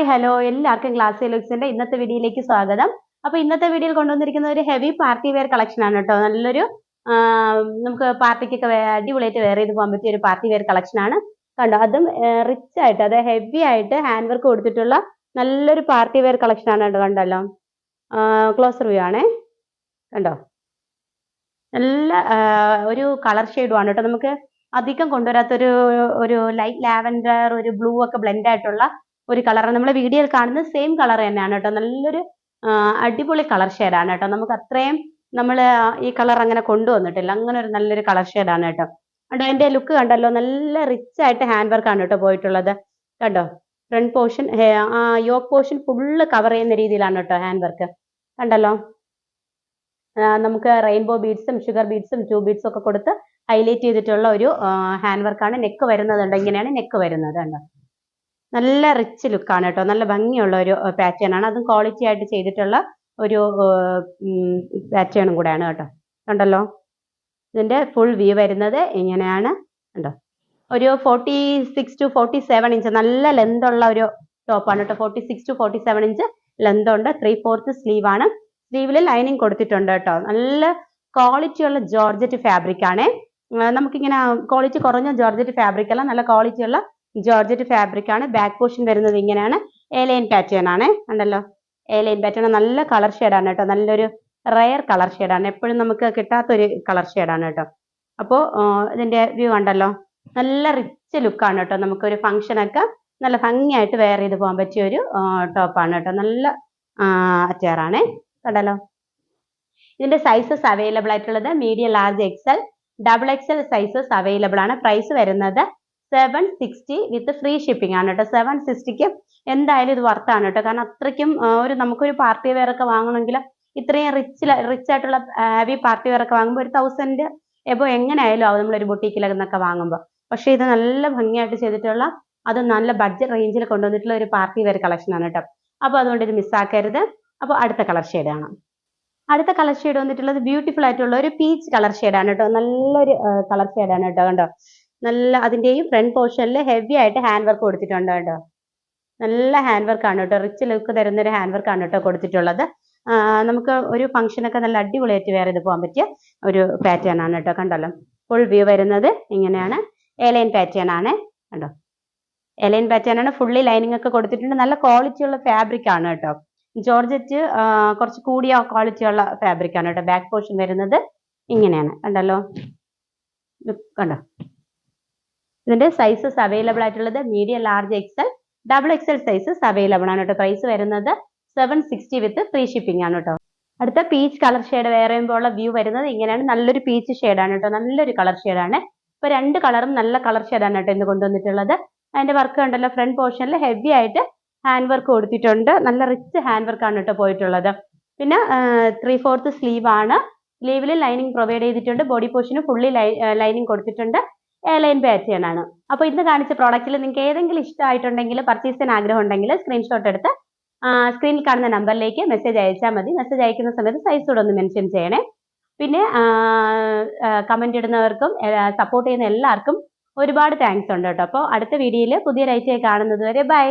Hi hello എല്ലാവർക്കും class ലുക്സിന്റെ ഇന്നത്തെ വീഡിയോയിലേക്ക് സ്വാഗതം. അപ്പൊ ഇന്നത്തെ വീഡിയോയിൽ കൊണ്ടുവന്നിരിക്കുന്ന ഒരു ഹെവി പാർട്ടി വെയർ കളക്ഷൻ ആണ് കേട്ടോ. നല്ലൊരു നമുക്ക് പാർട്ടിക്കൊക്കെ അടിപൊളിയായിട്ട് വെയർ ചെയ്ത് പോകാൻ പറ്റിയ ഒരു പാർട്ടി വെയർ കളക്ഷൻ ആണ്. കണ്ടോ അതും റിച്ച് ആയിട്ട് അതായത് ഹെവി ആയിട്ട് ഹാൻഡ് വർക്ക് കൊടുത്തിട്ടുള്ള നല്ലൊരു പാർട്ടി വെയർ കളക്ഷൻ ആണ് കേട്ടോ കണ്ടല്ലോ. ക്ലോസർ വ്യൂ ആണേ. കണ്ടോ? നല്ല ഒരു കളർ ഷെയ്ഡും ആണ് കേട്ടോ. നമുക്ക് അധികം കൊണ്ടുവരാത്തൊരു ഒരു ലൈറ്റ് ലാവൻഡർ ഒരു ബ്ലൂ ഒക്കെ ബ്ലെൻഡ് ആയിട്ടുള്ള ഒരു കളർ നമ്മൾ വീഡിയോയിൽ കാണുന്ന സെയിം കളർ തന്നെയാണ് കേട്ടോ. നല്ലൊരു അടിപൊളി കളർ ഷെയ്ഡാണ് കേട്ടോ. നമുക്ക് അത്രയും നമ്മൾ ഈ കളർ അങ്ങനെ കൊണ്ടുവന്നിട്ടില്ല. അങ്ങനെ ഒരു നല്ലൊരു കളർ ഷെയ്ഡാണ് കേട്ടോ. കണ്ടോ അതിന്റെ ലുക്ക് കണ്ടല്ലോ. നല്ല റിച്ച് ആയിട്ട് ഹാൻഡ് വർക്കാണ് കേട്ടോ പോയിട്ടുള്ളത്. കണ്ടോ? Front portion yoke portion full cover ചെയ്യുന്ന രീതിയിലാണ് കേട്ടോ ഹാൻഡ് വർക്ക് കണ്ടല്ലോ? നമുക്ക് റെയിൻബോ ബീഡ്സും ഷുഗർ ബീഡ്സും ട്യൂബ് ബീഡ്സും ഒക്കെ കൊടുത്ത് ഹൈലൈറ്റ് ചെയ്തിട്ടുള്ള ഒരു ഹാൻഡ് വർക്കാണ് നെക്ക് വരുന്നത് ഇങ്ങനെയാണ് നെക്ക് വരുന്നത് കണ്ടോ? നല്ല റിച്ച് ലുക്കാണ് കേട്ടോ. നല്ല ഭംഗിയുള്ള ഒരു പാറ്റേൺ ആണ്. അതും ക്വാളിറ്റി ആയിട്ട് ചെയ്തിട്ടുള്ള ഒരു പാറ്റേണും കൂടെയാണ് കേട്ടോ. കണ്ടല്ലോ? ഇതിന്റെ ഫുൾ വ്യൂ വരുന്നത് ഇങ്ങനെയാണ്. കണ്ടോ? ഒരു forty six to forty seven inch നല്ല ലെന്ത് ഉള്ള ഒരു ടോപ്പാണ് കേട്ടോ. Forty six to forty seven inch length ഉണ്ട്. ത്രീ ഫോർത്ത് സ്ലീവ് ആണ്. സ്ലീവിൽ ലൈനിങ് കൊടുത്തിട്ടുണ്ട് കേട്ടോ. നല്ല ക്വാളിറ്റി ഉള്ള ജോർജറ്റ് ഫാബ്രിക് ആണേ. നമുക്കിങ്ങനെ ക്വാളിറ്റി കുറഞ്ഞ ജോർജറ്റ് ഫാബ്രിക് അല്ല നല്ല ക്വാളിറ്റി ഉള്ള ജോർജറ്റ് ഫാബ്രിക് ആണ്. ബാക്ക് പോർഷൻ വരുന്നത് ഇങ്ങനെയാണ്. എ ലൈൻ പാറ്റേൺ ആണ്. ഉണ്ടല്ലോ എ ലൈൻ പാറ്റേൺ നല്ല കളർ ആണ് കേട്ടോ. നല്ലൊരു റയർ കളർ ആണ്. എപ്പോഴും നമുക്ക് കിട്ടാത്തൊരു കളർ ആണ് കേട്ടോ. അപ്പോൾ ഇതിന്റെ വ്യൂ ഉണ്ടല്ലോ നല്ല റിച്ച് ലുക്കാണ് കേട്ടോ. നമുക്കൊരു ഫംഗ്ഷനൊക്കെ നല്ല ഭംഗിയായിട്ട് വെയർ ചെയ്ത് പോകാൻ പറ്റിയ ഒരു ടോപ്പാണ് കേട്ടോ. നല്ല അറ്റയറാണേ കണ്ടല്ലോ? ഇതിന്റെ സൈസസ് അവൈലബിൾ ആയിട്ടുള്ളത് medium large XL double XL sizes available ആണ്. പ്രൈസ് വരുന്നത് seven sixty with free shipping ആണ് കേട്ടോ. സെവൻ സിക്സ്റ്റിക്ക് എന്തായാലും ഇത് വർത്താണ് കേട്ടോ. കാരണം അത്രയ്ക്കും ഒരു നമുക്കൊരു പാർട്ടി വെയർ ഒക്കെ വാങ്ങണമെങ്കിൽ ഇത്രയും റിച്ച് റിച്ച് ആയിട്ടുള്ള ഹെവി പാർട്ടി വെയർ ഒക്കെ വാങ്ങുമ്പോൾ ഒരു തൗസൻഡ് എബോ എങ്ങനെയായാലും ആവും നമ്മളൊരു ബൊട്ടീക്കിലൊക്കെ വാങ്ങുമ്പോൾ പക്ഷേ ഇത് നല്ല ഭംഗിയായിട്ട് ചെയ്തിട്ടുള്ള അത് നല്ല ബഡ്ജറ്റ് റേഞ്ചിൽ കൊണ്ടുവന്നിട്ടുള്ള ഒരു പാർട്ടി വെയർ ആണ് കേട്ടോ. അപ്പോൾ അതുകൊണ്ട് ഇത് മിസ്സാക്കരുത് അപ്പോൾ അടുത്ത കളർ ഷെയ്ഡ് ആണ് അടുത്ത കളർ ഷെയ്ഡ് വന്നിട്ടുള്ളത് ബ്യൂട്ടിഫുൾ ആയിട്ടുള്ള ഒരു പീച്ച് കളർ ആണ് കേട്ടോ. നല്ലൊരു കളർ ആണ് കേട്ടോ. കണ്ടോ? നല്ല അതിന്റെയും ഫ്രണ്ട് പോർഷനിൽ ഹെവി ആയിട്ട് ഹാൻഡ് വർക്ക് കൊടുത്തിട്ടുണ്ട് കേട്ടോ. നല്ല ഹാൻഡ് വർക്ക് ആണ് കേട്ടോ. റിച്ച് ലുക്ക് തരുന്ന ഒരു ഹാൻഡ് വർക്ക് ആണ് കേട്ടോ കൊടുത്തിട്ടുള്ളത്. നമുക്ക് ഒരു ഫംഗ്ഷനൊക്കെ നല്ല അടിപൊളിയായിട്ട് വേറെ ഇത് പോകാൻ പറ്റിയ ഒരു പാറ്റേൺ ആണ് കേട്ടോ. കണ്ടല്ലോ? ഫുൾ വ്യൂ വരുന്നത് ഇങ്ങനെയാണ്. എലൈൻ പാറ്റേൺ ആണ്. കണ്ടോ? എലൈൻ പാറ്റേൺ ആണ്. ഫുള്ളി ലൈനിങ് ഒക്കെ കൊടുത്തിട്ടുണ്ട്. നല്ല ക്വാളിറ്റി ഉള്ള ഫാബ്രിക് ആണ് കേട്ടോ. ജോർജറ്റ് കുറച്ച് കൂടിയ ക്വാളിറ്റി ഉള്ള ഫാബ്രിക് ആണ് കേട്ടോ. ബാക്ക് പോർഷൻ വരുന്നത് ഇങ്ങനെയാണ്. കണ്ടല്ലോ? കണ്ടോ? ഇതിന്റെ സൈസസ് അവൈലബിൾ ആയിട്ടുള്ളത് medium large XL double XL sizes available ആണ് കേട്ടോ. പ്രൈസ് വരുന്നത് seven sixty with free shipping ആണ് കേട്ടോ. അടുത്ത പീച്ച് കളർ ഷെയ്ഡ് വേറെ ഉള്ള വ്യൂ വരുന്നത് ഇങ്ങനെയാണ്. നല്ലൊരു പീച്ച് ആണ് കേട്ടോ. നല്ലൊരു കളർ ആണ്. ഇപ്പൊ രണ്ട് കളറും നല്ല കളർ ആണ് കേട്ടോ ഇന്ന് കൊണ്ടുവന്നിട്ടുള്ളത്. അതിന്റെ വർക്ക് ഉണ്ടല്ലോ ഫ്രണ്ട് പോർഷനിൽ ഹെവി ആയിട്ട് ഹാൻഡ് വർക്ക് കൊടുത്തിട്ടുണ്ട്. നല്ല റിച്ച് ഹാൻഡ് വർക്ക് ആണ് കേട്ടോ പോയിട്ടുള്ളത്. പിന്നെ ത്രീ ഫോർത്ത് സ്ലീവ് ആണ്. സ്ലീവിൽ ലൈനിങ് പ്രൊവൈഡ് ചെയ്തിട്ടുണ്ട്. ബോഡി പോർഷന് ഫുള്ളി ലൈനിങ് കൊടുത്തിട്ടുണ്ട്. എ ലൈൻ പാറ്റേൺ ആണ് അപ്പോൾ ഇന്ന് കാണിച്ച പ്രോഡക്റ്റിൽ നിങ്ങൾക്ക് ഏതെങ്കിലും ഇഷ്ടമായിട്ടുണ്ടെങ്കിൽ പർച്ചേസ് ചെയ്യാൻ ആഗ്രഹം ഉണ്ടെങ്കിൽ സ്ക്രീൻഷോട്ട് എടുത്ത് സ്ക്രീനിൽ കാണുന്ന നമ്പറിലേക്ക് മെസ്സേജ് അയച്ചാൽ മതി. മെസ്സേജ് അയക്കുന്ന സമയത്ത് സൈസ് കൂടെ ഒന്ന് മെൻഷൻ ചെയ്യണേ. പിന്നെ കമന്റ് ഇടുന്നവർക്കും സപ്പോർട്ട് ചെയ്യുന്ന എല്ലാവർക്കും ഒരുപാട് താങ്ക്സ് ഉണ്ട് കേട്ടോ. അപ്പോൾ അടുത്ത വീഡിയോയിൽ പുതിയൊരു ആഴ്ചയെ കാണുന്നത് വരെ ബൈ